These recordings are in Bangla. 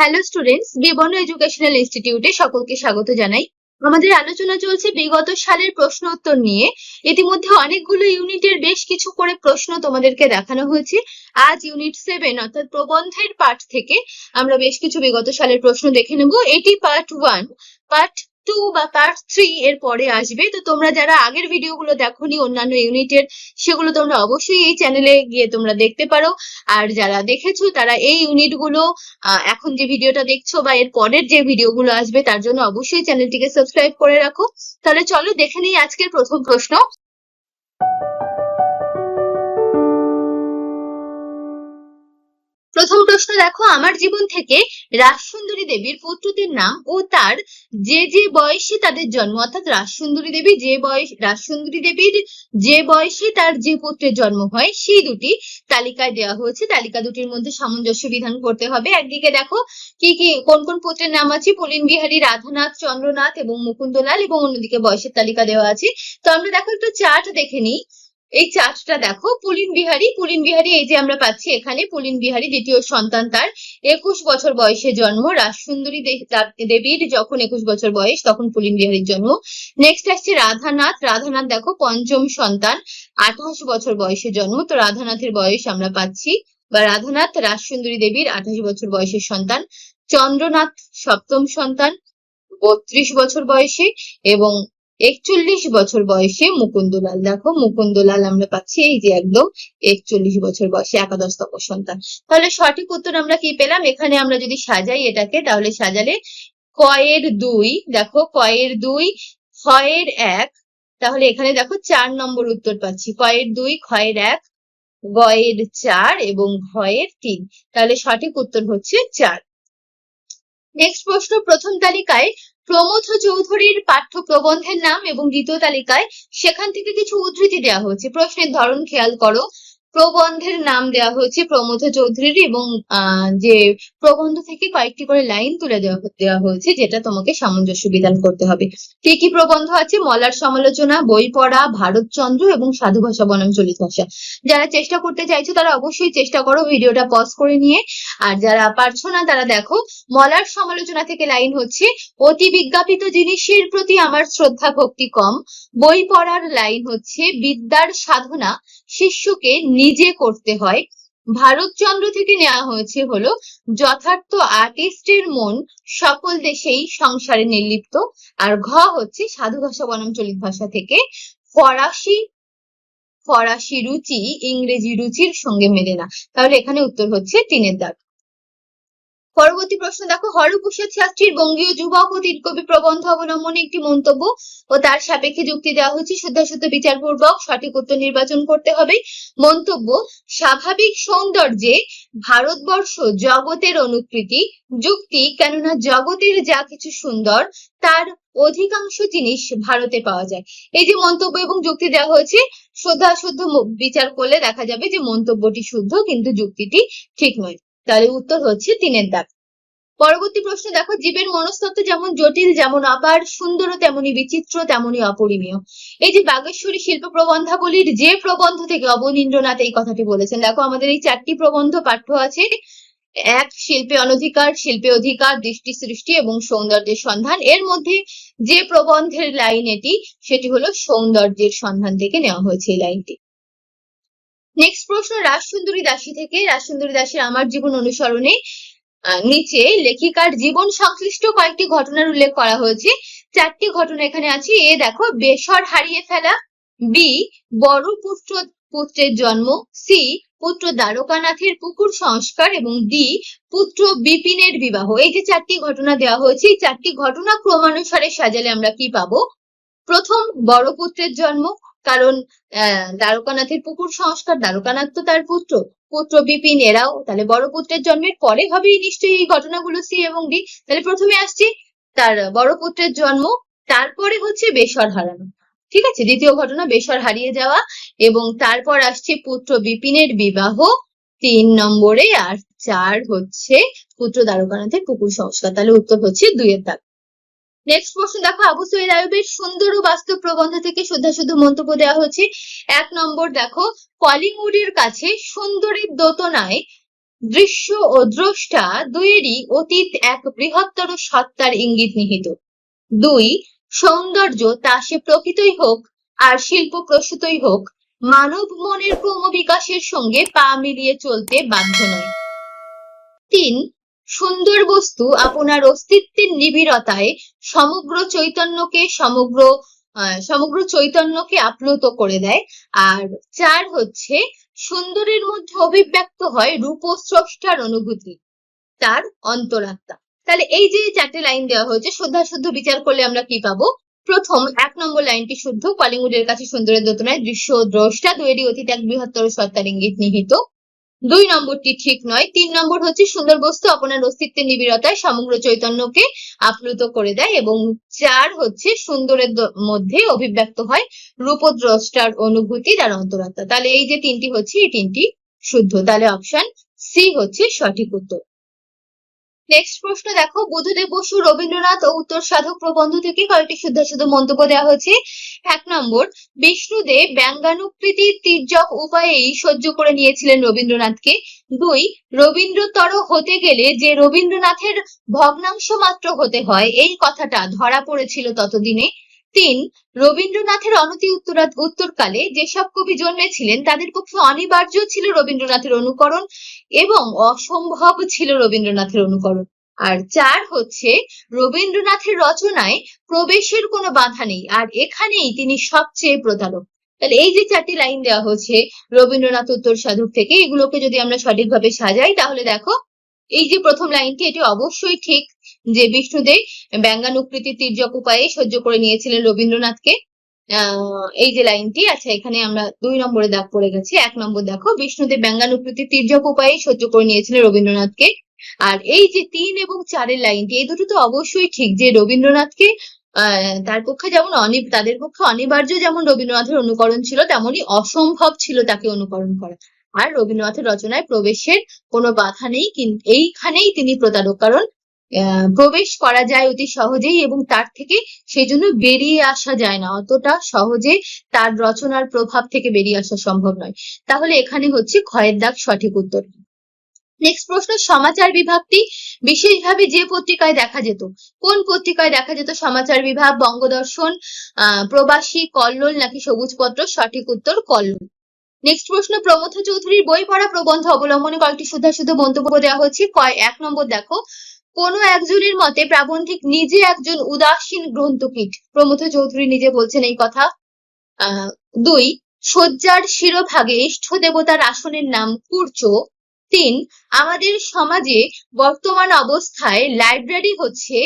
হ্যালো স্টুডেন্টস বিবর্ণ এডুকেশনাল ইনস্টিটিউটে সকলকে স্বাগত জানাই। আমাদের আলোচনা চলছে বিগত সালের প্রশ্ন উত্তর নিয়ে। ইতিমধ্যে অনেকগুলো ইউনিটের বেশ কিছু করে প্রশ্ন তোমাদেরকে দেখানো হয়েছে। আজ ইউনিট সেভেন অর্থাৎ প্রবন্ধের পার্ট থেকে আমরা বেশ কিছু বিগত সালের প্রশ্ন দেখে নেব। এটি পার্ট ওয়ান পার্ট টু বা পার্ট থ্রি এর পরে আসবে। তো তোমরা যারা আগের ভিডিওগুলো দেখোনি, অন্যান্য ইউনিটের সেগুলো তোমরা অবশ্যই এই চ্যানেলে গিয়ে তোমরা দেখতে পারো। আর যারা দেখেছ, তারা এই ইউনিটগুলো এখন যে ভিডিওটা দেখছ বা এর পরের যে ভিডিওগুলো আসবে, তার জন্য অবশ্যই চ্যানেলটিকে সাবস্ক্রাইব করে রাখো। তাহলে চলো দেখে নিই আজকের প্রথম প্রশ্ন। প্রথম প্রশ্ন দেখো, আমার জীবন থেকে রাজসুন্দরী দেবীর পুত্রদের নাম ও তার যে যে বয়সে তাদের জন্ম, অর্থাৎ রাজসুন্দরী দেবী যে বয়স, রাজসুন্দরী দেবীর যে বয়সে তার যে পুত্রের জন্ম হয়, সেই দুটি তালিকায় দেওয়া হয়েছে। তালিকা দুটির মধ্যে সামঞ্জস্য বিধান করতে হবে। একদিকে দেখো, কি কি, কোন কোন পুত্রের নাম আছে? পুলিন বিহারী, রাধানাথ, চন্দ্রনাথ এবং মুকুন্দলাল এবং অন্যদিকে বয়সের তালিকা দেওয়া আছে। তো আমরা দেখো একটু চার্ট দেখে নিই। এই চার্টটা দেখো, পুলিন বিহারী। পুলিন বিহারী, এই যে আমরা পাচ্ছি এখানে, পুলিন বিহারী দ্বিতীয় সন্তান তার। একুশ বছর বয়সে জন্ম, রাজসুন্দরী দেবীর যখন একুশ বছর বয়স, তখন পুলিন বিহারীর জন্ম। নেক্সট আসছে রাধানাথ। রাধানাথ দেখো, পঞ্চম সন্তান, আঠাশ বছর বয়সে জন্ম। তো রাধানাথের বয়স আমরা পাচ্ছি, বা রাধানাথ, রাজসুন্দরী দেবীর আঠাশ বছর বয়সের সন্তান, চন্দ্রনাথ সপ্তম সন্তান, বত্রিশ বছর বয়সে, এবং একচল্লিশ বছর বয়সে মুকুন্দলাল। দেখো, মুকুন্দলাল আমরা পাচ্ছি এই যে একদম একচল্লিশ বছর বয়সে একাদশতম সন্তান। তাহলে সঠিক উত্তর আমরা কি পেলাম? এখানে আমরা যদি সাজাই এটাকে, তাহলে সাজালে কয়ের দুই, দেখো, কয়ের দুই, ক্ষয়ের এক, তাহলে এখানে দেখো চার নম্বর উত্তর পাচ্ছি। কয়ের দুই, ক্ষয়ের এক, গয়ের চার এবং ঘয়ের তিন। তাহলে সঠিক উত্তর হচ্ছে চার। নেক্সট প্রশ্ন, প্রথম তালিকায় প্রমথ চৌধুরীর পাঠ্য প্রবন্ধের নাম এবং দ্বিতীয় তালিকায় সেখান থেকে কিছু উদ্ধৃতি দেওয়া হয়েছে। প্রশ্নের ধরন খেয়াল করো। প্রবন্ধের নাম দেওয়া হয়েছে প্রমথ চৌধুরীর এবং যে প্রবন্ধ থেকে কয়েকটি করে লাইন তুলে দেওয়া দেওয়া হয়েছে যেটা তোমাকে সামঞ্জস্য বিধান করতে হবে। কি কি প্রবন্ধ আছে? মলার সমালোচনা, বই পড়া, ভারতচন্দ্র এবং সাধু ভাষা বনাম চলিত ভাষা। যারা চেষ্টা করতে চাইছো তারা অবশ্যই চেষ্টা করো ভিডিওটা পজ করে নিয়ে। আর যারা পারছ না তারা দেখো, মলার সমালোচনা থেকে লাইন হচ্ছে, অতি বিজ্ঞাপিত জিনিসের প্রতি আমার শ্রদ্ধা ভক্তি কম। বই পড়ার লাইন হচ্ছে, বিদ্যার সাধনা শিষ্যকে নিজে করতে হয়। ভারতচন্দ্র থেকে নেওয়া হয়েছে হলো, যথার্থ আর্টিস্টের মন সকল দেশেই সংসারে নির্লিপ্ত। আর ঘ হচ্ছে সাধু ভাষা বনাম চলিত ভাষা থেকে। ফরাসি ফরাসি রুচি ইংরেজি রুচির সঙ্গে মেলে না। তাহলে এখানে উত্তর হচ্ছে টিনের দাগ। পরবর্তী প্রশ্ন, দেখো হরপ্রসাদ শাস্ত্রীর বঙ্গীয় যুবক ও কবি প্রবন্ধ অবলম্বনে একটি মন্তব্য ও তার সাপেক্ষে যুক্তি দেওয়া হয়েছে, শুদ্ধাশুদ্ধ বিচারপূর্বক সঠিক উত্তর নির্বাচন করতে হবে। মন্তব্য, স্বাভাবিক সৌন্দর্যে ভারতবর্ষ জগতের অনুকৃতি, যুক্তি, কেননা জগতের যা কিছু সুন্দর, তার অধিকাংশ জিনিস ভারতে পাওয়া যায়। এই যে মন্তব্য এবং যুক্তি দেওয়া হয়েছে, শুদ্ধাশুদ্ধ বিচার করলে দেখা যাবে যে মন্তব্যটি শুদ্ধ, কিন্তু যুক্তিটি ঠিক নয়। তাহলে উত্তর হচ্ছে তিনের দাগ। পরবর্তী প্রশ্ন, দেখো, জীবের মনস্তত্ত্ব যেমন জটিল, যেমন আবার সুন্দর তেমনি বিচিত্র, তেমনি অপরিমীয় এই যে বাগেশ্বরী শিল্প প্রবন্ধাবলীর যে প্রবন্ধ থেকে অবনীন্দ্রনাথ এই কথাটি বলেছেন, দেখো, আমাদের এই চারটি প্রবন্ধ পাঠ্য আছে। এক, শিল্পে অনধিকার, শিল্পে অধিকার, দৃষ্টি সৃষ্টি এবং সৌন্দর্যের সন্ধান। এর মধ্যে যে প্রবন্ধের লাইন এটি, সেটি হলো সৌন্দর্যের সন্ধান থেকে নেওয়া হয়েছে এই লাইনটি। নেক্সট প্রশ্ন, রাজসুন্দরী দাসী থেকে। রাজসুন্দরী দাসীর আমার জীবন অনুসরণে নিচে লেখিকার জীবন সংশ্লিষ্ট কয়েকটি ঘটনার উল্লেখ করা হয়েছে। চারটি ঘটনা এখানে আছে। এ দেখো, বেসর হারিয়ে ফেলা, বি, বড় পুত্র, পুত্রের জন্ম, সি, পুত্র দ্বারকানাথের পুকুর সংস্কার, এবং ডি, পুত্র বিপিনের বিবাহ। এই যে চারটি ঘটনা দেওয়া হয়েছে, এই চারটি ঘটনা ক্রমানুসারে সাজালে আমরা কি পাবো? প্রথম, বড় পুত্রের জন্ম কারণ দ্বারকানাথের পুকুর সংস্কার, দ্বারকানাথ তো তার পুত্র। পুত্র বিপিন, এরাও তাহলে বড় পুত্রের জন্মের পরে হবেই নিশ্চয়ই এই ঘটনাগুলো সি এবং ডি। তাহলে প্রথমে আসছি তার বড় পুত্রের জন্ম, তারপরে হচ্ছে বেসর হারানো। ঠিক আছে? দ্বিতীয় ঘটনা, বেসর হারিয়ে যাওয়া এবং তারপর আসছে পুত্র বিপিনের বিবাহ। তিন নম্বরে আর চার হচ্ছে পুত্র দ্বারকানাথের পুকুর সংস্কার। তাহলে উত্তর হচ্ছে দুইয়ের দাগ। নেক্সট প্রশ্ন দেখো, আবু সৈয়দ আয়ুবের সুন্দর ও বাস্তব প্রবন্ধ থেকে শুদ্ধা শুদ্ধ মন্তব্য দেওয়া হয়েছে। এক নম্বর দেখো কলিংউডের কাছে সুন্দরীর দোতনায় দৃশ্য ও দ্রষ্টা দুইয়েরই অতীত এক বৃহত্তর সত্তার ইঙ্গিত নিহিত। দুই, সৌন্দর্য তা সে প্রকৃতই হোক আর শিল্প প্রসূতই হোক, মানব মনের ক্রমবিকাশের সঙ্গে পা মিলিয়ে চলতে বাধ্য নয়। তিন সুন্দর বস্তু আপনার অস্তিত্বের নিবিড়তায় সমগ্র চৈতন্যকে সমগ্র সমগ্র চৈতন্যকে আপ্লুত করে দেয়। আর চার হচ্ছে, সুন্দরের মধ্যে অভিব্যক্ত হয় রূপস্রষ্টার অনুভূতি, তার অন্তরাত্মা। তাহলে এই যে চারটে লাইন দেওয়া হয়েছে, শুদ্ধা শুদ্ধ বিচার করলে আমরা কি পাবো? প্রথম, এক নম্বর লাইনটি শুদ্ধ। কলিঙ্গুডের কাছে সুন্দরের দোতনায় দৃশ্য দ্রষ্টা দুয়েরই অতীত, এক বৃহত্তর সত্তার ইঙ্গিত নিহিত। দুই নম্বরটি ঠিক নয়, তিন নম্বর হচ্ছে সুন্দর বস্তু আপনার অস্তিত্বের নিবিড়তায় সমগ্র চৈতন্যকে আপ্লুত করে দেয় এবং চার হচ্ছে সুন্দরের মধ্যে অভিব্যক্ত হয় রূপদ্রষ্টার অনুভূতি তার অন্তরাত্মা। তাহলে এই যে তিনটি হচ্ছে, এই তিনটি শুদ্ধ। তাহলে অপশন সি হচ্ছে সঠিক উত্তর। নেক্সট প্রশ্ন দেখো বুদ্ধদেব বসু, রবীন্দ্রনাথ ও উত্তর সাধক প্রবন্ধ থেকে কয়েকটি শুদ্ধাশুদ্ধ মন্তব্য দেওয়া হয়েছে। এক নম্বর, বিষ্ণুদেব ব্যঙ্গানুকৃতি তির্যক উপায়েই সহ্য করে নিয়েছিলেন রবীন্দ্রনাথকে। দুই, রবীন্দ্রতর হতে গেলে যে রবীন্দ্রনাথের ভগ্নাংশ মাত্র হতে হয়, এই কথাটা ধরা পড়েছিল ততদিনে। তিন, রবীন্দ্রনাথের অনতি উত্তরা উত্তরকালে যেসব কবি জন্মেছিলেন, তাদের পক্ষে অনিবার্য ছিল রবীন্দ্রনাথের অনুকরণ এবং অসম্ভব ছিল রবীন্দ্রনাথের অনুকরণ। আর চার হচ্ছে, রবীন্দ্রনাথের রচনায় প্রবেশের কোনো বাধা নেই, আর এখানেই তিনি সবচেয়ে প্রতারক। তাহলে এই যে চারটি লাইন দেওয়া হচ্ছে রবীন্দ্রনাথ উত্তর সাধক থেকে, এগুলোকে যদি আমরা সঠিকভাবে সাজাই, তাহলে দেখো এই যে প্রথম লাইনটি, এটি অবশ্যই ঠিক যে বিষ্ণুদেব ব্যঙ্গানুকৃতি তির্যক উপায়ে সহ্য করে নিয়েছিলেন রবীন্দ্রনাথকে। এই যে লাইনটি আচ্ছা এখানে আমরা দুই নম্বরে দাগ পড়ে গেছি। এক নম্বর দেখো বিষ্ণুদেব ব্যঙ্গানুকৃতি তির্যক উপায়ে সহ্য করে নিয়েছিলেন রবীন্দ্রনাথকে। আর এই যে তিন এবং চারের লাইনটি, এই দুটো তো অবশ্যই ঠিক যে রবীন্দ্রনাথকে তার পক্ষে যেমন অনি, তাদের পক্ষে অনিবার্য যেমন রবীন্দ্রনাথের অনুকরণ ছিল, তেমনই অসম্ভব ছিল তাকে অনুকরণ করা। আর রবীন্দ্রনাথের রচনায় প্রবেশের কোনো বাধা নেই কিন্তু এইখানেই তিনি প্রতারক। কারণ প্রবেশ করা যায় অতি সহজেই এবং তার থেকে সেই জন্য বেরিয়ে আসা যায় না। অতটা সহজে তার রচনার প্রভাব থেকে বেরিয়ে আসা সম্ভব নয়। তাহলে এখানে হচ্ছে ক্ষয়ের দাগ সঠিক উত্তর। নেক্সট প্রশ্ন, সমাচার বিভাগটি বিশেষভাবে যে পত্রিকায় দেখা যেত, কোন পত্রিকায় দেখা যেত সমাচার বিভাগ, বঙ্গদর্শন, আহ, প্রবাসী কল্লোল নাকি সবুজ পত্র সঠিক উত্তর, কল্লোল। নেক্সট প্রশ্ন প্রমথ চৌধুরীর বই পড়া প্রবন্ধ অবলম্বনে কয়েকটি শুদ্ধাশুদ্ধ মন্তব্য দেওয়া হচ্ছে। কয়, এক নম্বর দেখো, কোন একজনের মতে প্রাবন্ধিক নিজে একজন উদাসীন গ্রন্থকীট প্রমথ চৌধুরী নিজে বলছেন এই কথা। দুই, শয্যার শিরোভাগে ইষ্ট দেবতার আসনের নাম কুর্চ। তিন, আমাদের সমাজে বর্তমান অবস্থায় লাইব্রেরি হচ্ছে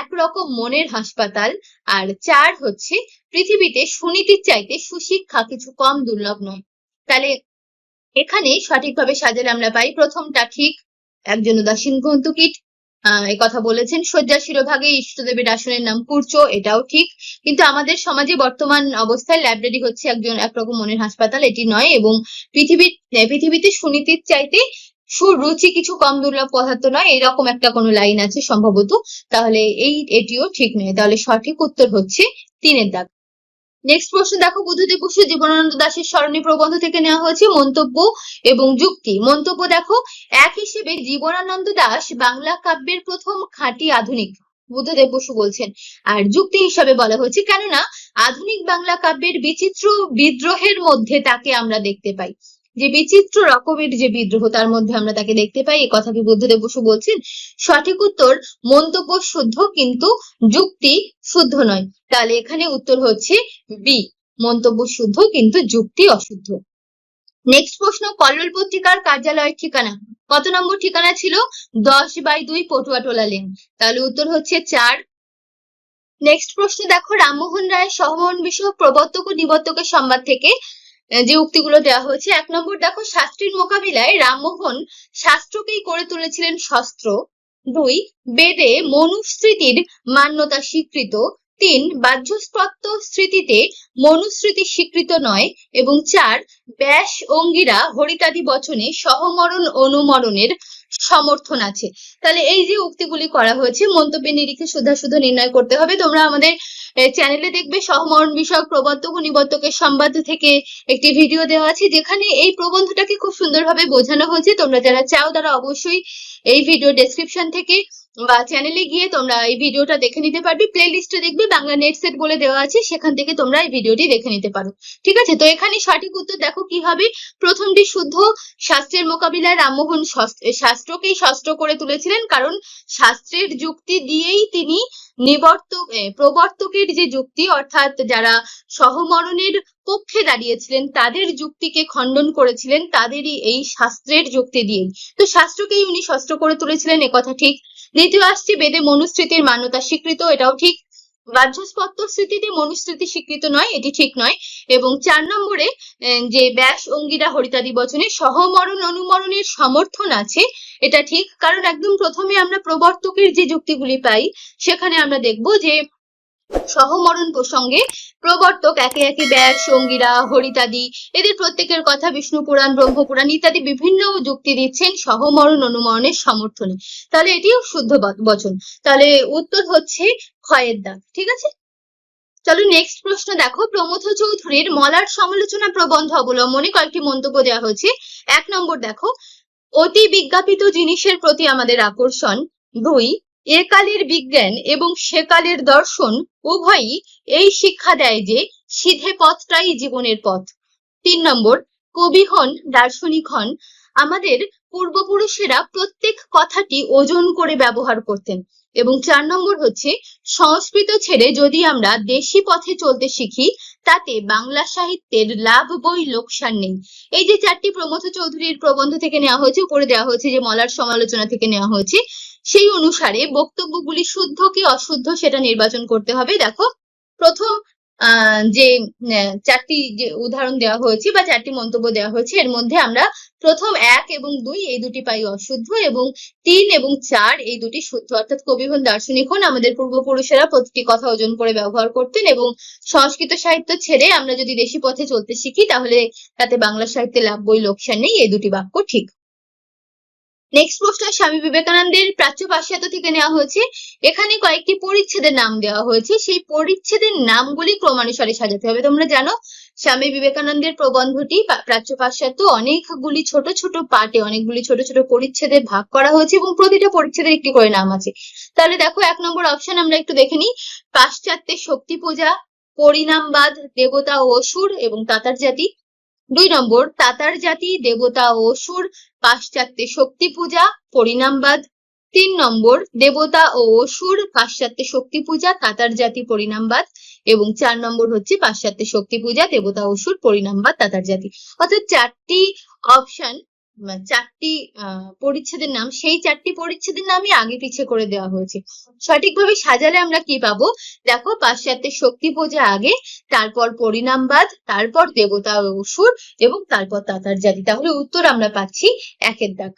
একরকম মনের হাসপাতাল। আর চার হচ্ছে পৃথিবীতে সুনীতির চাইতে সুশিক্ষা কিছু কম দুর্লভ নয়। তাহলে এখানে সঠিকভাবে সাজালে আমরা পাই। প্রথমটা ঠিক, একজন উদাসীন গ্রন্থকীট আহ কথা বলেছেন শয্যা শিরোভাগে ইষ্টদেবের আসনের নাম কুর্চ, এটাও ঠিক। কিন্তু আমাদের সমাজে বর্তমান অবস্থায় লাইব্রেরি হচ্ছে একজন একরকম মনের হাসপাতাল, এটি নয় এবং পৃথিবীর পৃথিবীতে সুনীতির চাইতে সুরুচি কিছু কম দুর্লভ পদার্থ নয়, এরকম একটা কোনো লাইন আছে সম্ভবত। তাহলে এই, এটিও ঠিক নয়। তাহলে সঠিক উত্তর হচ্ছে তিনের দাগ। নেক্সট প্রশ্ন, দেখো বুদ্ধদেব বসু জীবনানন্দ দাশের স্মরণী প্রবন্ধ থেকে নেওয়া হয়েছে মন্তব্য এবং যুক্তি। মন্তব্য দেখো, এক হিসেবে জীবনানন্দ দাশ বাংলা কাব্যের প্রথম খাঁটি আধুনিক বুদ্ধদেব বসু বলছেন। আর যুক্তি হিসাবে বলা হয়েছে, কেননা আধুনিক বাংলা কাব্যের বিচিত্র বিদ্রোহের মধ্যে তাকে আমরা দেখতে পাই। যে বিচিত্র রকমের যে বিদ্রোহ, তার মধ্যে আমরা তাকে দেখতে পাই। এই কথা কি বুদ্ধদেব বসু বলছেন? সঠিক উত্তর, মন্তব্য শুদ্ধ কিন্তু যুক্তি শুদ্ধ নয়। তাহলে এখানে উত্তর হচ্ছে বি মন্তব্য শুদ্ধ কিন্তু যুক্তি অশুদ্ধ। নেক্সট প্রশ্ন, কল্লোল পত্রিকার কার্যালয়ের ঠিকানা? কত নম্বর ঠিকানা ছিল? দশ বাই দুই পটুয়াটোলা লেন। তাহলে উত্তর হচ্ছে চার। নেক্সট প্রশ্ন, দেখো, রামমোহন রায়ের সহমন বিষয়ক প্রবর্তক ও নিবর্তকের সংবাদ থেকে যে উক্তিগুলো দেওয়া হয়েছে, এক নম্বর, দেখো, শাস্ত্রীর মোকাবিলায় রামমোহন শাস্ত্রকেই করে তুলেছিলেন শস্ত্র। দুই, বেদে মনুস্মৃতির মান্যতা স্বীকৃত। তিন, বাহ্যস্পত্য স্মৃতিতে মনুস্মৃতি স্বীকৃত নয়। এবং চার, ব্যাস অঙ্গিরা হরিতাদি বচনে সহমরণ অনুমরণের সমর্থন আছে। তাহলে এই যে উক্তিগুলি করা হয়েছে, মন্তব্যের নিরিখে শুধু শুধু নির্ণয় করতে হবে। তোমরা আমাদের চ্যানেলে দেখবে সহমরণ বিষয়ক প্রবর্তক ও নিবর্তকের থেকে একটি ভিডিও দেওয়া আছে, যেখানে এই প্রবন্ধটাকে খুব সুন্দরভাবে বোঝানো হয়েছে। তোমরা যারা চাও তারা অবশ্যই এই ভিডিও ডেসক্রিপশন থেকে বা চ্যানেলে গিয়ে তোমরা এই ভিডিওটা দেখে নিতে পারবে। প্লে লিস্টে দেখবে বাংলা নেট সেট বলে দেওয়া আছে, সেখান থেকে তোমরা এই ভিডিওটি দেখে নিতে পারো। ঠিক আছে? তো এখানে সঠিক উত্তর দেখো কি হবে। প্রথমটি শুদ্ধ শাস্ত্রের মোকাবিলায় রামমোহন শাস্ত্রকেই শস্ত্র করে তুলেছিলেন, কারণ শাস্ত্রের যুক্তি দিয়েই তিনি নিবর্তক প্রবর্তকের যে যুক্তি, অর্থাৎ যারা সহমরণের পক্ষে দাঁড়িয়েছিলেন, তাদের যুক্তিকে খণ্ডন করেছিলেন, তাদেরই এই শাস্ত্রের যুক্তি দিয়ে তো শাস্ত্রকেই উনি শস্ত্র করে তুলেছিলেন একথা ঠিক। দ্বিতীয় আসছে বেদে মনুস্মৃতির মান্যতা, স্বীকৃত, এটাও ঠিক। বাহ্যস্পত্য স্মৃতিতে মনুস্মৃতি স্বীকৃত নয়, এটি ঠিক নয়। এবং চার নম্বরে যে ব্যাস, অঙ্গিরা, হরিতাদি বচনে সহমরণ অনুমরণের সমর্থন আছে, এটা ঠিক। কারণ একদম প্রথমে আমরা প্রবর্তকের যে যুক্তিগুলি পাই, সেখানে আমরা দেখব যে সহমরণ প্রসঙ্গে প্রবর্তক একে একে ব্যাস সঙ্গীরা হরিতাদি, এদের প্রত্যেকের কথা বিষ্ণু পুরাণ, ব্রহ্মপুরাণ ইত্যাদি বিভিন্ন যুক্তি দিচ্ছেন সহমরণ অনুমরণের সমর্থনে। তাহলে এটিও শুদ্ধ বচন। তাহলে উত্তর হচ্ছে ক্ষয়ের দাগ, ঠিক আছে? চলো নেক্সট প্রশ্ন দেখো। প্রমথ চৌধুরীর মলার সমালোচনা প্রবন্ধ অবলম্বনে কয়েকটি মন্তব্য দেওয়া হয়েছে। এক নম্বর দেখো, অতি বিজ্ঞাপিত জিনিসের প্রতি আমাদের আকর্ষণ দুই একালের বিজ্ঞান এবং সেকালের দর্শন উভয়ই এই শিক্ষা দেয় যে সিধে পথটাই জীবনের পথ। তিন নম্বর, কবি হন, দার্শনিক হন, আমাদের পূর্বপুরুষেরা প্রত্যেক কথাটি ওজন করে ব্যবহার করতেন এবং চার নম্বর হচ্ছে, সংস্কৃত ছেড়ে যদি আমরা দেশি পথে চলতে শিখি, তাতে বাংলা সাহিত্যের লাভ বই লোকসান নেই। এই যে চারটি প্রমথ চৌধুরীর প্রবন্ধ থেকে নেওয়া হয়েছে, উপরে দেওয়া হয়েছে যে মলার সমালোচনা থেকে নেওয়া হয়েছে, সেই অনুসারে বক্তব্যগুলি শুদ্ধ কি অশুদ্ধ সেটা নির্বাচন করতে হবে। দেখো, প্রথম যে চারটি যে উদাহরণ দেওয়া হয়েছে বা চারটি মন্তব্য দেওয়া হয়েছে, এর মধ্যে আমরা প্রথম এক এবং দুই, এই দুটি পাই অশুদ্ধ এবং তিন এবং চার, এই দুটি শুদ্ধ। অর্থাৎ কবি হন দার্শনিক হন, আমাদের পূর্বপুরুষেরা প্রতিটি কথা ওজন করে ব্যবহার করতেন এবং সংস্কৃত সাহিত্য ছেড়ে আমরা যদি দেশি পথে চলতে শিখি, তাহলে তাতে বাংলা সাহিত্যে লাভ বই লোকসান নেই, এই দুটি বাক্য ঠিক। নেক্সট প্রশ্ন, স্বামী বিবেকানন্দের প্রাচ্য পাশ্চাত্য থেকে নেওয়া হয়েছে। এখানে কয়েকটি পরিচ্ছেদের নাম দেওয়া হয়েছে। সেই পরিচ্ছেদের নামগুলি ক্রমানুসারে সাজাতে হবে। তোমরা জানো, স্বামী বিবেকানন্দের প্রবন্ধটি প্রাচ্য পাশ্চাত্য অনেকগুলি ছোট ছোট পার্টে অনেকগুলি ছোট ছোট পরিচ্ছেদে ভাগ করা হয়েছে এবং প্রতিটা পরিচ্ছেদের একটি করে নাম আছে। তাহলে দেখো, এক নম্বর অপশন আমরা একটু দেখে নিই। পাশ্চাত্যের শক্তি পূজা, পরিণামবাদ, দেবতা ও অসুর এবং তাতার জাতি। দুই নম্বর, তাতার জাতি, দেবতা ও অসুর পাশ্চাত্যে শক্তি পূজা, পরিণামবাদ। তিন নম্বর, দেবতা ও অসুর পাশ্চাত্যে শক্তি পূজা, তাতার জাতি, পরিণামবাদ। এবং চার নম্বর হচ্ছে পাশ্চাত্যে শক্তি পূজা, দেবতা অসুর পরিণামবাদ, তাতার জাতি। অর্থাৎ চারটি অপশন চারটি আহ, পরিচ্ছেদের নাম সেই চারটি পরিচ্ছেদের নামই আগে পিছে করে দেওয়া হয়েছে। সঠিকভাবে সাজালে আমরা কি পাবো? দেখো পাশ্চাত্যের শক্তি পূজা আগে তারপর পরিণামবাদ তারপর দেবতা অসুর এবং তারপর তাতার জাতি। তাহলে উত্তর আমরা পাচ্ছি একের দাগ।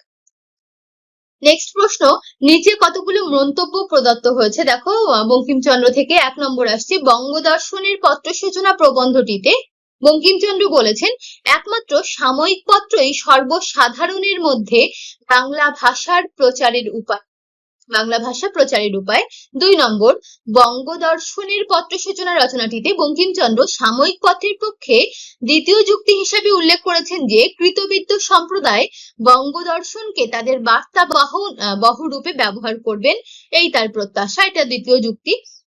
নেক্সট প্রশ্ন নিচে কতগুলো মন্তব্য প্রদত্ত হয়েছে? দেখো বঙ্কিমচন্দ্র থেকে এক নম্বর আসছে বঙ্গদর্শনের পত্র সূচনা প্রবন্ধটিতে বঙ্কিমচন্দ্র বলেছেন, একমাত্র সাময়িক পত্রই সর্বসাধারণের মধ্যে বাংলা ভাষার প্রচারের উপায়। বাংলা ভাষা প্রচারের উপায়। দুই নম্বর, বঙ্গদর্শনের পত্র সূচনা রচনাটিতে বঙ্কিমচন্দ্র সাময়িক পত্রের পক্ষে দ্বিতীয় যুক্তি হিসেবে উল্লেখ করেছেন যে, কৃতবিদ্য সম্প্রদায় বঙ্গদর্শনকে তাদের বার্তা বহ, বহরূপে ব্যবহার করবেন। এই তার প্রত্যাশা, এটা দ্বিতীয় যুক্তি।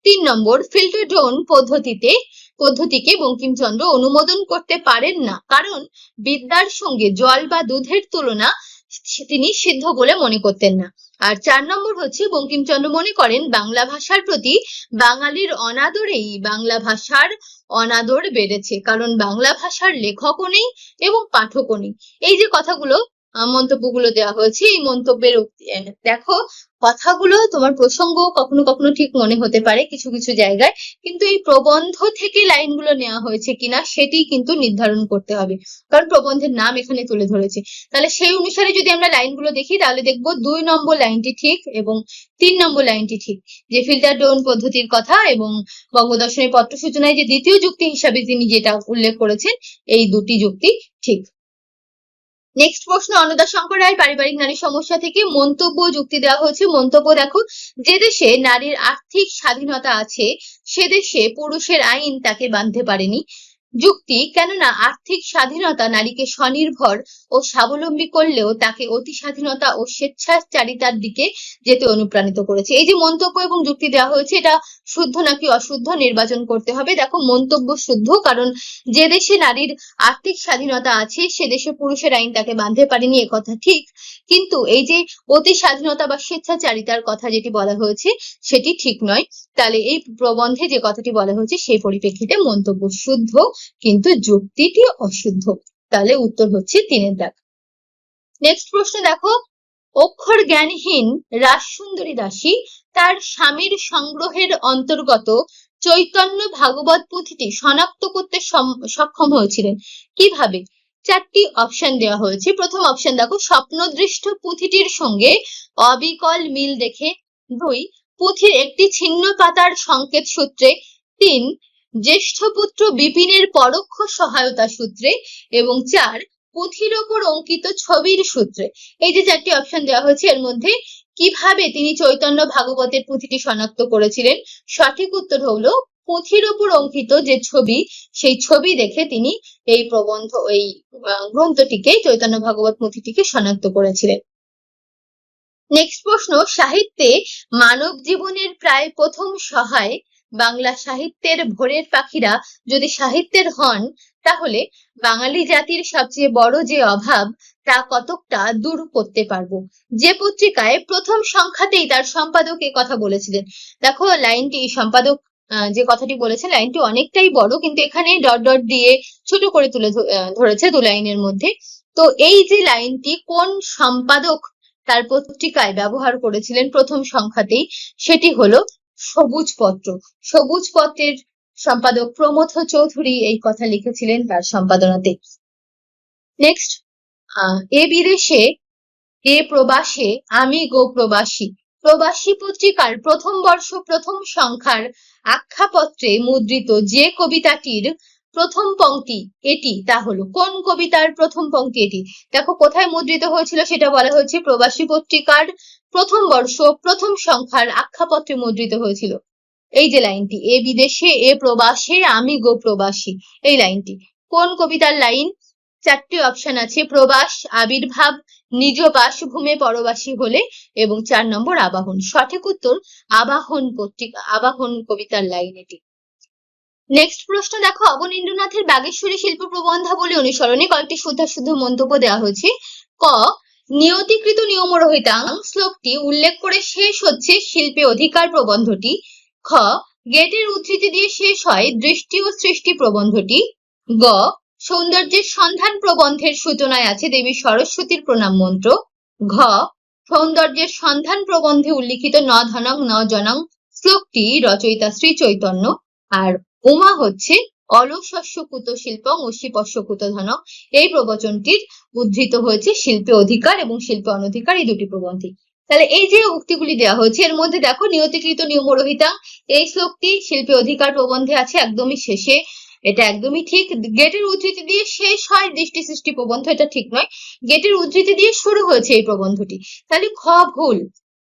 তিন নম্বর, ফিল্টার ড্রোন পদ্ধতিতে পদ্ধতিকে বঙ্কিমচন্দ্র অনুমোদন করতে পারেন না। কারণ বিদ্যার সঙ্গে জল বা দুধের তুলনা তিনি সিদ্ধ বলে মনে করতেন না। আর চার নম্বর হচ্ছে, বঙ্কিমচন্দ্র মনে করেন বাংলা ভাষার প্রতি বাঙালির অনাদরেই বাংলা ভাষার অনাদর বেড়েছে। কারণ বাংলা ভাষার লেখকও নেই এবং পাঠকও নেই। এই যে কথাগুলো মন্তব্যগুলো দেওয়া হয়েছে, এই মন্তব্যের দেখো, কথাগুলো তোমার প্রসঙ্গ কখনো কখনো ঠিক মনে হতে পারে কিছু কিছু জায়গায়, কিন্তু এই প্রবন্ধ থেকে লাইনগুলো নেওয়া হয়েছে কিনা সেটি কিন্তু নির্ধারণ করতে হবে। কারণ প্রবন্ধের নাম এখানে তুলে ধরেছে। তাহলে সেই অনুসারে যদি আমরা লাইনগুলো দেখি, তাহলে দেখব দুই নম্বর লাইনটি ঠিক এবং তিন নম্বর লাইনটি ঠিক। যে ফিল্টার ডোন পদ্ধতির কথা এবং বঙ্গদর্শনের পত্র সূচনায় যে দ্বিতীয় যুক্তি হিসাবে তিনি যেটা উল্লেখ করেছেন, এই দুটি যুক্তি ঠিক। নেক্সট প্রশ্ন অন্নদা শঙ্কর রায় পারিবারিক নারী সমস্যা থেকে মন্তব্য যুক্তি দেওয়া হয়েছে। মন্তব্য দেখো, যে দেশে নারীর আর্থিক স্বাধীনতা আছে, সে দেশে পুরুষের আইন তাকে বাঁধতে পারেনি। যুক্তি, কেননা আর্থিক স্বাধীনতা নারীকে স্বনির্ভর ও স্বাবলম্বী করলেও তাকে অতি স্বাধীনতা ও স্বেচ্ছাচারিতার দিকে যেতে অনুপ্রাণিত করেছে। এই যে মন্তব্য এবং যুক্তি দেওয়া হয়েছে, এটা শুদ্ধ নাকি অশুদ্ধ নির্বাচন করতে হবে? দেখো, মন্তব্য শুদ্ধ, কারণ যে দেশে নারীর আর্থিক স্বাধীনতা আছে, সে দেশে পুরুষের আইন তাকে বাঁধতে পারেনি কথা ঠিক। কিন্তু এই যে অতি স্বাধীনতা বা স্বেচ্ছাচারিতার কথা যেটি বলা হয়েছে, সেটি ঠিক নয়। তাহলে এই প্রবন্ধে যে কথাটি বলা হয়েছে, সেই পরিপ্রেক্ষিতে মন্তব্য শুদ্ধ কিন্তু যুক্তিটি অশুদ্ধ। তাহলে উত্তর হচ্ছে তিনের দাগ। নেক্সট প্রশ্ন দেখো অক্ষর জ্ঞানহীন রাজসুন্দরী দাসী তার স্বামীর সংগ্রহের অন্তর্গত চৈতন্য ভাগবত পুঁথিটি শনাক্ত করতে সক্ষম হয়েছিলেন। কীভাবে? চারটি অপশন দেওয়া হয়েছে। প্রথম অপশন দেখো, স্বপ্নদৃষ্ট পুঁথিটির সঙ্গে অবিকল মিল দেখে। দুই, পুঁথির একটি ছিন্ন পাতার সংকেত সূত্রে। তিন জ্যেষ্ঠ পুত্র বিপিনের পরোক্ষ সহায়তা সূত্রে এবং চার পুঁথির ওপর অঙ্কিত ছবির সূত্রে। এই যে চারটি অপশন দেওয়া হয়েছে, এর মধ্যে কীভাবে তিনি চৈতন্য ভাগবতের পুঁথিটি শনাক্ত করেছিলেন, সঠিক উত্তর হলো পুঁথির ওপর অঙ্কিত যে ছবি, সেই ছবি দেখে তিনি এই প্রবন্ধ, এই গ্রন্থটিকে, চৈতন্য ভাগবত পুঁথিটিকে শনাক্ত করেছিলেন। নেক্সট প্রশ্ন, সাহিত্যে মানব জীবনের প্রায় প্রথম সহায় বাংলা সাহিত্যের ভোরের পাখিরা যদি সাহিত্যের হন, তাহলে বাঙালি জাতির সবচেয়ে বড় যে অভাব, তা কতকটা দূর করতে পারব। যে পত্রিকায় প্রথম সংখ্যাতেই তার সম্পাদক এ কথা বলেছিলেন। দেখো, লাইনটি সম্পাদক যে কথাটি বলেছে লাইনটি অনেকটাই বড়, কিন্তু এখানে ডট ডট দিয়ে ছোট করে তুলে ধরেছে দু লাইনের মধ্যে। তো এই যে লাইনটি কোন সম্পাদক তার পত্রিকায় ব্যবহার করেছিলেন প্রথম সংখ্যাতেই, সেটি হলো সবুজ পত্র সবুজ পত্রের সম্পাদক প্রমথ চৌধুরী এই কথা লিখেছিলেন তার সম্পাদনাতে। নেক্সট এ বিদেশে, এ প্রবাসে, আমি গো প্রবাসী। প্রবাসী পত্রিকার প্রথম বর্ষ প্রথম সংখ্যার আখ্যাপত্রে মুদ্রিত যে কবিতাটির প্রথম পংক্তি এটি, তা হলো। কোন কবিতার প্রথম পংক্তি এটি? দেখো, কোথায় মুদ্রিত হয়েছিল সেটা বলা হয়েছে প্রবাসী পত্রিকার প্রথম বর্ষ, প্রথম সংখ্যার আখ্যাপত্রে মুদ্রিত হয়েছিল। এই যে লাইনটি, এ বিদেশে, এ প্রবাসে আমি গো প্রবাসী। এই লাইনটি। কোন কবিতার লাইন? চারটি অপশন আছে, প্রবাস, আবির্ভাব, নিজ বাসভূমে পরবাসী হলে, এবং চার নম্বর আবাহন। সঠিক উত্তর, আবাহন পত্রিকা, আবাহন কবিতার লাইন এটি। নেক্সট প্রশ্ন দেখো অবনীন্দ্রনাথের বাগেশ্বরী শিল্প প্রবন্ধাবলী অনুসরণে কয়েকটি শুদ্ধা শুদ্ধ মন্তব্য দেওয়া হয়েছে। ক, নিয়তিকৃত নিয়ম নিয়মরহিতাং শ্লোকটি উল্লেখ করে শেষ হচ্ছে শিল্পে অধিকার প্রবন্ধটি। খ, গেটের উদ্ধৃতি দিয়ে শেষ হয় দৃষ্টি ও সৃষ্টি প্রবন্ধটি। গ, সৌন্দর্যের সন্ধান প্রবন্ধের সূচনায় আছে দেবী সরস্বতীর প্রণাম মন্ত্র। ঘ, সৌন্দর্যের সন্ধান প্রবন্ধে উল্লিখিত ন ধনং ন জনং শ্লোকটি রচয়িতা শ্রী চৈতন্য। আর উমা হচ্ছে অলশস্য কুত শিল্পং অশিপস্য কুত ধন এই প্রবচনটির উদ্ধৃত হয়েছে শিল্পে অধিকার এবং শিল্পে অনধিকার এই দুটি প্রবন্ধে তাহলে এই যে উক্তিগুলি দেওয়া হয়েছে, এর মধ্যে দেখো, নিয়তিকৃত নিয়মরহিতা। এই শ্লোকটি শিল্পে অধিকার প্রবন্ধে আছে একদমই শেষে। এটা একদমই ঠিক। গেটের উদ্ধৃতি দিয়ে শেষ হয় দৃষ্টি সৃষ্টি প্রবন্ধ, এটা ঠিক নয়। গেটের উদ্ধৃতি দিয়ে শুরু হয়েছে এই প্রবন্ধটি। তাহলে খ ভুল।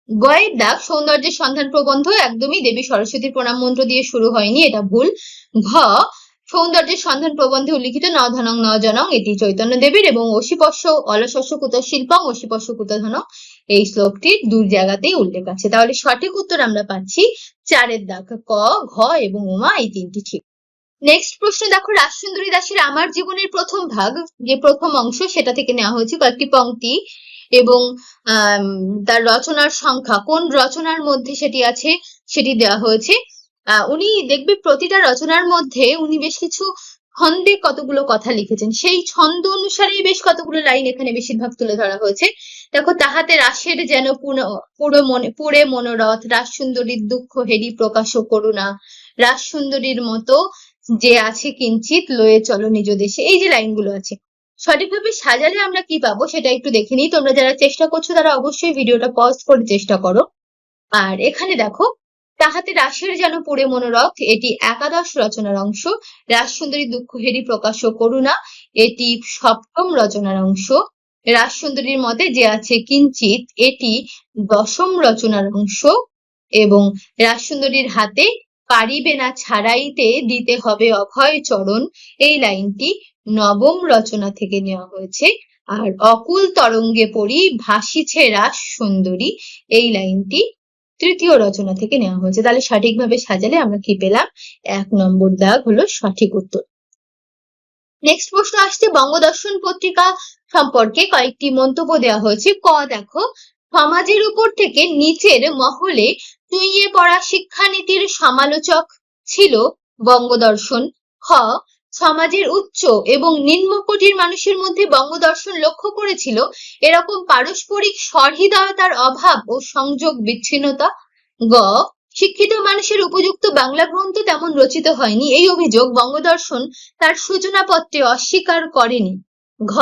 গয়ের দাগ সৌন্দর্যের সন্ধান প্রবন্ধ একদমই দেবী সরস্বতীর প্রণাম মন্ত্র দিয়ে শুরু হয়নি, এটা ভুল। ঘ, সৌন্দর্যের সন্ধান প্রবন্ধে উল্লিখিত ন ধনং ন জনং এটি চৈতন্য দেবীর এবং অশিপস্য অলশস্য কুত শিল্পং কুত ধন এই শ্লোকটির দু জায়গাতেই উল্লেখ আছে। তাহলে সঠিক উত্তর আমরা পাচ্ছি চারের দাগ ক, ঘ এবং উমা এই তিনটি ঠিক। নেক্সট প্রশ্ন, দেখো, রাজসুন্দরী দাসের আমার জীবনের প্রথম ভাগ, যে প্রথম অংশ, সেটা থেকে নেওয়া হয়েছে কয়েকটি পংক্তি। এবং তার রচনার সংখ্যা, কোন রচনার মধ্যে সেটি আছে সেটি দেওয়া হয়েছে। উনি দেখবে প্রতিটা রচনার মধ্যে উনি বেশ কিছু ছন্দে কতগুলো কথা লিখেছেন। সেই ছন্দ অনুসারে বেশ কতগুলো লাইন এখানে বেশিরভাগ তুলে ধরা হয়েছে। দেখো, তাহাতে রাসের যেন পুরো মনে, পুরে মনোরথ, রাস সুন্দরীর দুঃখ হেরি প্রকাশ করুণা রাস সুন্দরীর মতো যে আছে কিঞ্চিত, লয়ে চলো নিজ দেশে। এই যে লাইনগুলো আছে। সঠিকভাবে সাজালে আমরা কি পাবো সেটা একটু দেখে নিই। তোমরা যারা চেষ্টা করছ তারা অবশ্যই ভিডিওটা পজ করে চেষ্টা করো। আর এখানে দেখো, তাহাতে রাসের যেন পুরে মনোরথ, এটি একাদশ রচনার অংশ। রাস সুন্দরী দুঃখ হেরি প্রকাশ করুণা, এটি সপ্তম রচনার অংশ। রাজসুন্দরীর মতে যে আছে কিঞ্চিত এটি দশম রচনার অংশ। এবং রাজসুন্দরীর হাতে পারিবে না ছাড়াইতে দিতে হবে অভয় চরণ। এই লাইনটি নবম রচনা থেকে নেওয়া হয়েছে। আর অকুল তরঙ্গে পড়ি ভাসিছে রাস সুন্দরী। এই লাইনটি তৃতীয় রচনা থেকে নেওয়া হয়েছে। তাহলে সঠিকভাবে সাজালে আমরা কি পেলাম? এক নম্বর দাগ হলো সঠিক উত্তর। নেক্সট প্রশ্ন আসছে, বঙ্গদর্শন পত্রিকা সম্পর্কে কয়েকটি মন্তব্য দেওয়া হয়েছে। ক, দেখো, সমাজের উপর থেকে নিচের মহলে চুইয়ে পড়া শিক্ষানীতির সমালোচক ছিল বঙ্গদর্শন। খ সমাজের উচ্চ এবং নিম্ন কোটির মানুষের মধ্যে বঙ্গদর্শন লক্ষ্য করেছিল এরকম পারস্পরিক সহৃদয়তার অভাব ও সংযোগ বিচ্ছিন্নতা। গ, শিক্ষিত মানুষের উপযুক্ত বাংলা গ্রন্থ তেমন রচিত হয়নি। এই অভিযোগ বঙ্গদর্শন তার সূচনাপত্রে অস্বীকার করেনি। ঘ,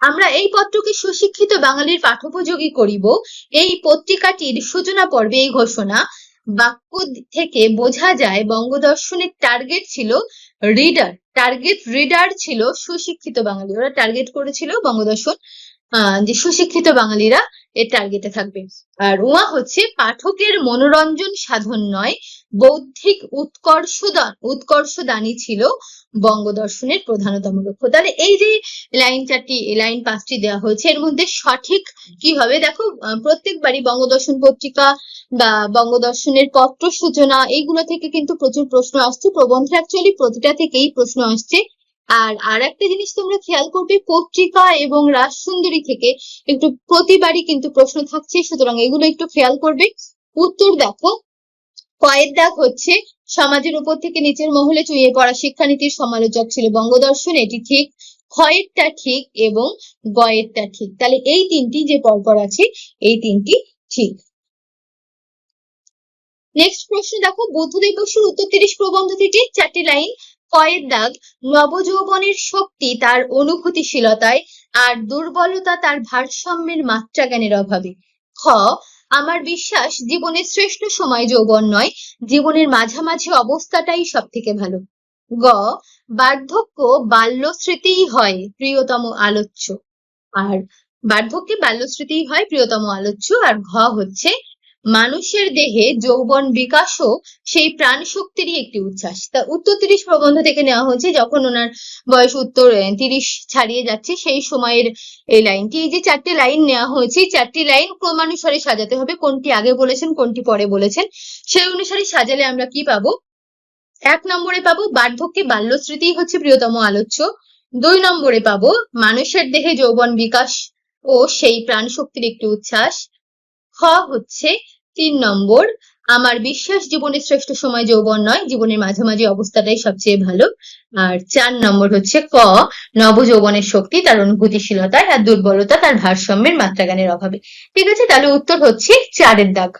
আমরা এই পত্রকে সুশিক্ষিত বাঙালির পাঠোপযোগী করিব। এই পত্রিকাটির সূচনা পর্বে এই ঘোষণা বাক্য থেকে বোঝা যায় বঙ্গদর্শনের টার্গেট ছিল রিডার টার্গেট রিডার ছিল সুশিক্ষিত বাঙালি। ওরা টার্গেট করেছিল বঙ্গদর্শন যে সুশিক্ষিত বাঙালিরা এর টার্গেটে থাকবে। আর উমা হচ্ছে পাঠকের মনোরঞ্জন সাধন নয় বৌদ্ধিক উৎকর্ষদান, উৎকর্ষদানই ছিল বঙ্গদর্শনের প্রধানতম লক্ষ্য। তাহলে এই যে লাইন চারটি লাইন পাঁচটি দেওয়া হয়েছে, এর মধ্যে সঠিক কি হবে দেখো প্রত্যেকবারই বঙ্গদর্শন পত্রিকা বা বঙ্গদর্শনের পত্র সূচনা এইগুলো থেকে কিন্তু প্রচুর প্রশ্ন আসছে, প্রবন্ধে অ্যাকচুয়ালি প্রতিটা থেকেই প্রশ্ন আসছে। আর আর একটা জিনিস তোমরা খেয়াল করবে, পত্রিকা এবং রাজসুন্দরী থেকে একটু প্রতিবারই কিন্তু প্রশ্ন থাকছে, সুতরাং এগুলো একটু খেয়াল করবে। উত্তর দেখো কয়ের দাগ হচ্ছে। সমাজের উপর থেকে নিচের মহলে চুইয়ে পড়া শিক্ষানীতির সমালোচক ছিল বঙ্গদর্শন। এটি ঠিক ক্ষয়েরটা ঠিক এবং গয়েরটা ঠিক। তাহলে এই তিনটি যে পরপর আছে, এই তিনটি ঠিক। নেক্সট প্রশ্ন দেখো, বুদ্ধদেব বসুর উত্তর তিরিশ প্রবন্ধ থেকে চারটি লাইন কয়ের দাগ, নবযৌবনের শক্তি তার অনুভূতিশীলতায় আর দুর্বলতা তার ভারসাম্যের মাত্রা জ্ঞানের অভাবে। খ আমার বিশ্বাস জীবনের শ্রেষ্ঠ সময় যৌবন নয়, জীবনের মাঝামাঝি অবস্থাটাই সব থেকে ভালো। গ, বার্ধক্য বাল্য স্মৃতিই হয় প্রিয়তম আলোচ্য। আর বার্ধক্যে বাল্য স্মৃতিই হয় প্রিয়তম আলোচ্য, আর ঘ হচ্ছে মানুষের দেহে যৌবন বিকাশও সেই প্রাণ শক্তিরই একটি উচ্ছ্বাস। তা উত্তর তিরিশ প্রবন্ধ থেকে নেওয়া হয়েছে, যখন ওনার বয়স উত্তর তিরিশ ছাড়িয়ে যাচ্ছে, সেই সময়ের এই লাইনটি। এই যে চারটি লাইন নেওয়া হয়েছে চারটি লাইন ক্রমানুসারে সাজাতে হবে, কোনটি আগে বলেছেন, কোনটি পরে বলেছেন। সেই অনুসারে সাজালে আমরা কি পাবো? এক নম্বরে পাবো বার্ধক্যে বাল্য স্মৃতি হচ্ছে প্রিয়তম আলোচ্য। দুই নম্বরে পাবো মানুষের দেহে যৌবন বিকাশ ও সেই প্রাণ শক্তির একটি উচ্ছ্বাস। খ হচ্ছে তিন নম্বর, আমার বিশ্বাস জীবনের শ্রেষ্ঠ সময় যৌবন নয়, জীবনের মাঝামাঝি অবস্থাটাই সবচেয়ে ভালো। আর চার নম্বর হচ্ছে ক, নবযৌবনের শক্তি, তার অনুভূতিশীলতা আর দুর্বলতা, তার ভারসাম্যের মাত্রাজ্ঞানের অভাবে। ঠিক আছে, তাহলে উত্তর হচ্ছে চারের দাগ।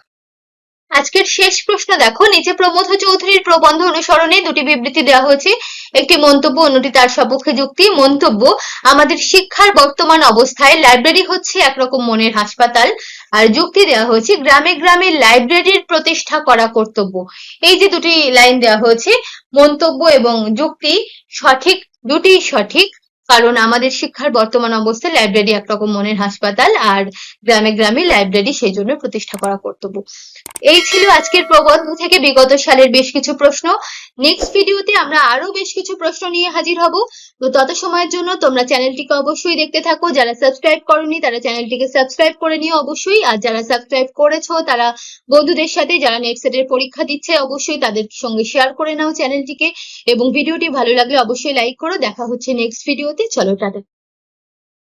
আজকের শেষ প্রশ্ন দেখো। নিচে প্রমোদ চৌধুরীর প্রবন্ধ অনুসরণে দুটি বিবৃতি দেওয়া হয়েছে। একটি মন্তব্য, অন্যটি তার সপক্ষে যুক্তি। মন্তব্য, আমাদের শিক্ষার বর্তমান অবস্থায় লাইব্রেরি হচ্ছে একরকম মনের হাসপাতাল। আর যুক্তি দেওয়া হয়েছে, গ্রামে গ্রামে লাইব্রেরির প্রতিষ্ঠা করা কর্তব্য। এই যে দুটি লাইন দেওয়া হয়েছে, মন্তব্য এবং যুক্তি সঠিক, দুটি সঠিক। কারণ আমাদের শিক্ষার বর্তমান অবস্থায় লাইব্রেরি একরকম মনের হাসপাতাল আর গ্রামে গ্রামে লাইব্রেরি সেই জন্য প্রতিষ্ঠা করা কর্তব্য। এই ছিল আজকের প্রবন্ধ থেকে বিগত সালের বেশ কিছু প্রশ্ন। নেক্সট ভিডিওতে আমরা আরও বেশ কিছু প্রশ্ন নিয়ে হাজির হব। তো তত সময়ের জন্য তোমরা চ্যানেলটিকে অবশ্যই দেখতে থাকো। যারা সাবস্ক্রাইব করনি, তারা চ্যানেলটিকে সাবস্ক্রাইব করে নিও অবশ্যই। আর যারা সাবস্ক্রাইব করেছ, তারা বন্ধুদের সাথে যারা নেট সেটের পরীক্ষা দিচ্ছে, অবশ্যই তাদের সঙ্গে শেয়ার করে নাও চ্যানেলটিকে। এবং ভিডিওটি ভালো লাগলে অবশ্যই লাইক করো। দেখা হচ্ছে নেক্সট ভিডিওতে চলো টাটা।